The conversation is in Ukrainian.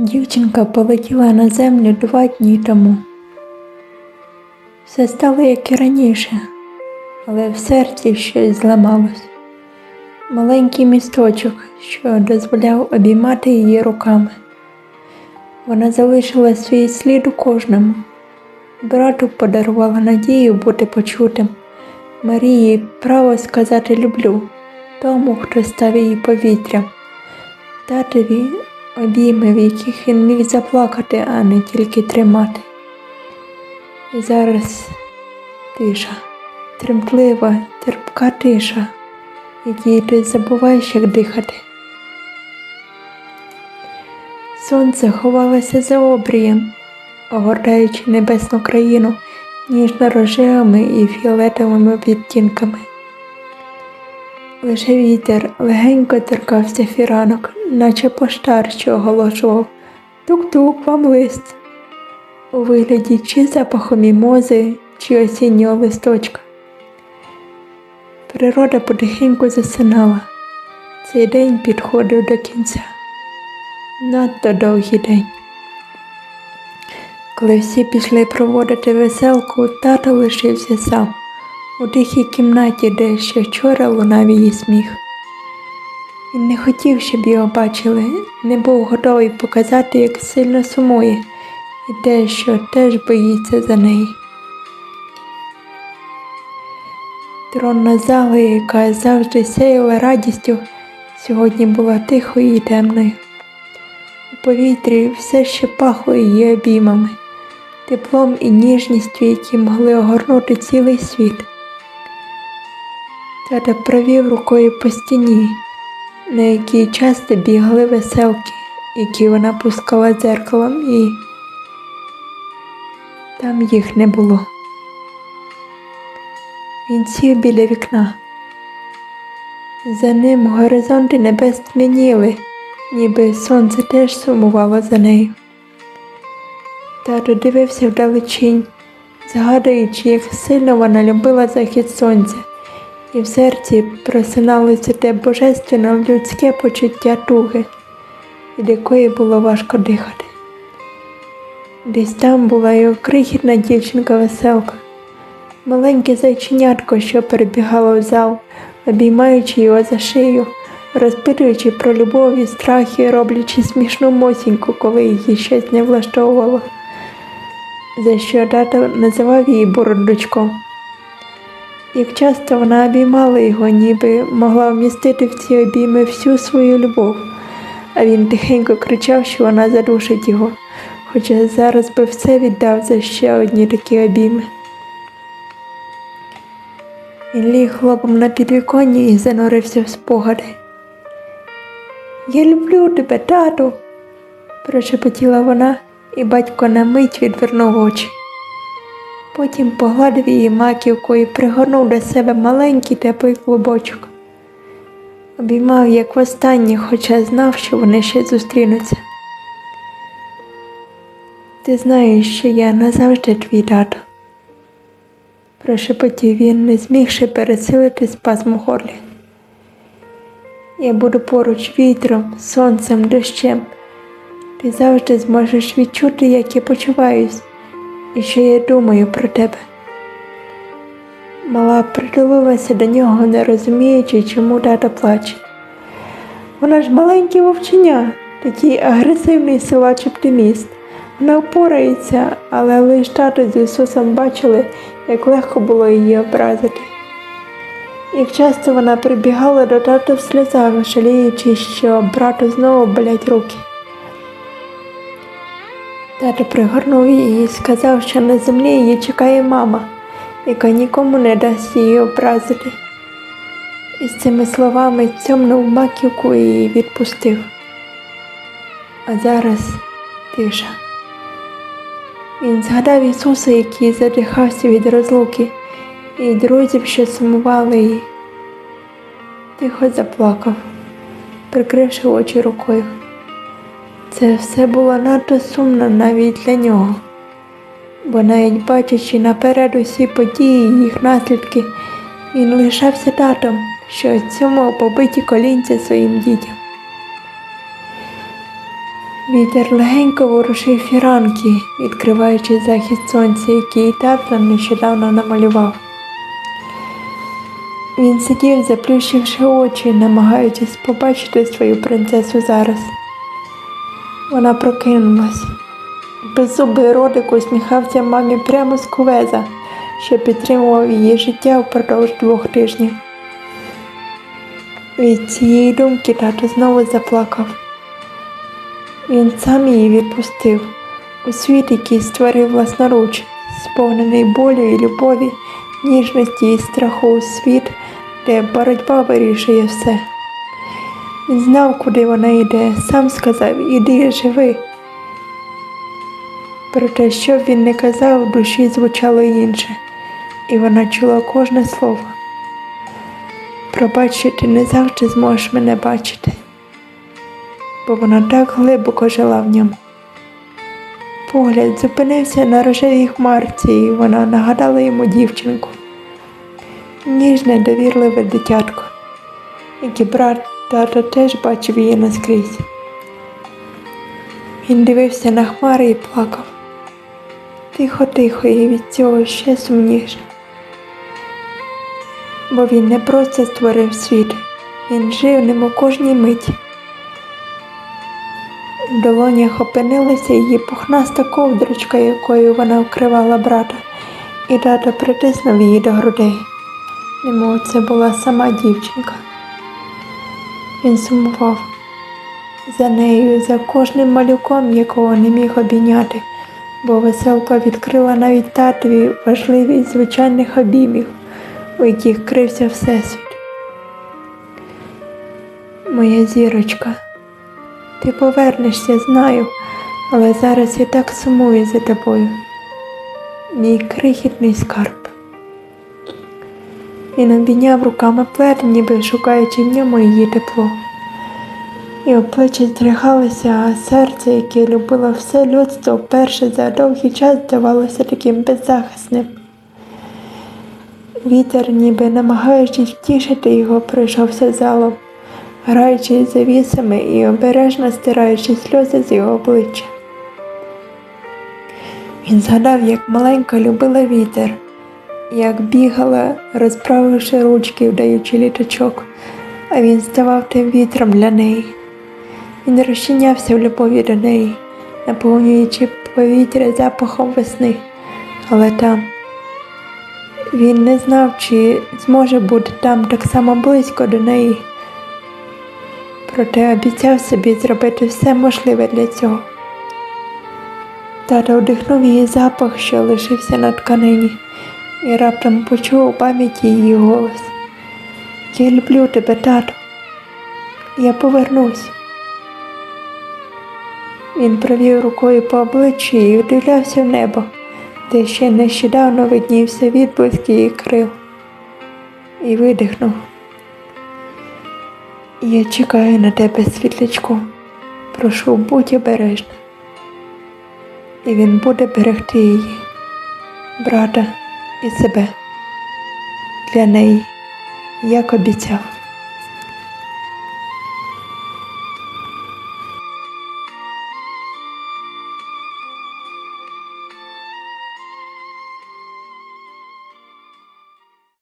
Дівчинка полетіла на землю два дні тому. Все стало як і раніше, але в серці щось зламалось. Маленький місточок, що дозволяв обіймати її руками. Вона залишила свій слід у кожному. Брату подарувала надію бути почутим, Марії право сказати люблю тому, хто став її повітрям, татові обійми, в яких він міг заплакати, а не тільки тримати. І зараз тиша, тремтлива, терпка тиша, якій ти забуваєш, як дихати. Сонце ховалося за обрієм, огортаючи небесну країну ніжно-рожевими і фіолетовими відтінками. Лише вітер легенько торкався фіранок, наче поштар, що оголошував тук-тук вам лист у вигляді чи запаху мімози, чи осіннього листочка. Природа потихеньку засинала. Цей день підходив до кінця. Надто довгий день. Коли всі пішли проводити веселку, тато лишився сам у тихій кімнаті, де ще вчора лунав її сміх. Він не хотів, щоб його бачили, не був готовий показати, як сильно сумує, і те, що теж боїться за неї. Тронна зала, яка завжди сяяла радістю, сьогодні була тихою і темною. У повітрі все ще пахло її обіймами, теплом і ніжністю, які могли огорнути цілий світ. Тата провів рукою по стіні, на якій часто бігали веселки, які вона пускала дзеркалом, і там їх не було. Він сів біля вікна. За ним горизонти небес тьмяніли, ніби сонце теж сумувало за нею. Тато дивився вдалечінь, згадуючи, як сильно вона любила захід сонця, і в серці просиналося те божественне людське почуття туги, від якої було важко дихати. Десь там була його крихітна дівчинка веселка, маленьке зайченятко, що перебігало в зал, обіймаючи його за шию, розпитуючи про любов і страхи, роблячи смішну мосіньку, коли її щось не влаштовувало, за що тато називав її бурундучком. Як часто вона обіймала його, ніби могла вмістити в ці обійми всю свою любов, а він тихенько кричав, що вона задушить його, хоча зараз би все віддав за ще одні такі обійми. Він ліг хлопом на підвіконні і занурився в спогади. Я люблю тебе, тату, прошепотіла вона, і батько на мить відвернув очі. Потім погладив її маківку і пригорнув до себе маленький теплий клубочок. Обіймав як востаннє, хоча знав, що вони ще зустрінуться. Ти знаєш, що я назавжди твій тато. Прошепотів він, не змігши пересилити спазм у горлі. Я буду поруч вітром, сонцем, дощем. Ти завжди зможеш відчути, як я почуваюсь і що я думаю про тебе. Мала притулилася до нього, не розуміючи, чому тато плаче. Вона ж маленьке вовчення, такий агресивний силач оптиміст. Вона впорається, але лише тато з Ісусом бачили, як легко було її образити. Як часто вона прибігала до тата в сльозах, жаліючи, що брату знову болять руки. Тато пригорнув її і сказав, що на землі її чекає мама, яка нікому не дасть її образити. І з цими словами цьомнув маківку і відпустив. А зараз тиша. Він згадав Ісуса, який задихався від розлуки, і друзів, що сумували її. Тихо заплакав, прикривши очі рукою. Це все було надто сумно навіть для нього, бо навіть бачачи наперед усі події і їх наслідки, він лишався татом, що цьому побиті колінця своїм дітям. Вітер легенько ворушив фіранки, відкриваючи захід сонця, який тато нещодавно намалював. Він сидів, заплющивши очі, намагаючись побачити свою принцесу зараз. Вона прокинулась. Беззубий ротик усміхався мамі прямо з кувеза, що підтримував її життя впродовж двох тижнів. Від цієї думки тато знову заплакав. Він сам її відпустив у світ, який створив власноруч, сповнений болю і любові, ніжності і страху у світ, де боротьба вирішує все. Знав, куди вона йде, сам сказав, іди живи. Проте, що б він не казав, в душі звучало інше, і вона чула кожне слово. Пробач, ти не завжди зможеш мене бачити, бо вона так глибоко жила в ньому. Погляд зупинився на рожевій хмарці, і вона нагадала йому дівчинку. Ніжне, довірливе дитятко, як і брат тато теж бачив її наскрізь. Він дивився на хмари і плакав. Тихо, тихо, і від цього ще сумніше. Бо він не просто створив світ, він жив ним у кожній миті. В долонях опинилася її пухнаста ковдрочка, якою вона вкривала брата, і тато притиснув її до грудей, немов це була сама дівчинка. Він сумував за нею, за кожним малюком, якого не міг обійняти, бо веселка відкрила навіть татові важливість звичайних обіймів, у яких крився Всесвіт. Моя зірочка, ти повернешся, знаю, але зараз я так сумую за тобою. Мій крихітний скарб. Він обійняв руками плед, ніби шукаючи в ньому її тепло. Його плечі здригалися, а серце, яке любило все людство, вперше за довгий час здавалося таким беззахисним. Вітер, ніби намагаючись втішити його, пройшовся залом, граючись завісами і обережно стираючи сльози з його обличчя. Він згадав, як маленька любила вітер, як бігала, розправивши ручки, вдаючи літачок, а він ставав тим вітром для неї. Він розчинявся в любові до неї, наповнюючи повітря запахом весни, але там він не знав, чи зможе бути там так само близько до неї, проте обіцяв собі зробити все можливе для цього. Тато вдихнув її запах, що лишився на тканині, і раптом почув у пам'яті її голос. Я люблю тебе, тато. Я повернусь. Він провів рукою по обличчі і вдивлявся в небо, де ще нещодавно виднівся відблиск її крил. І видихнув. Я чекаю на тебе, світлячку. Прошу, будь обережна. І він буде берегти її, брата і себе для неї, як обіцяв.